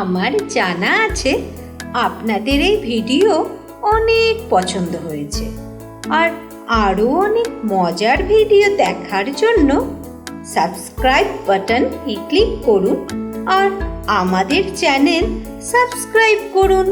আমার জানা আছে, আপনাদের এই ভিডিও অনেক পছন্দ হয়েছে। আর আরও অনেক মজার ভিডিও দেখার জন্য সাবস্ক্রাইব বাটন ক্লিক করুন আর আমাদের চ্যানেল সাবস্ক্রাইব করুন।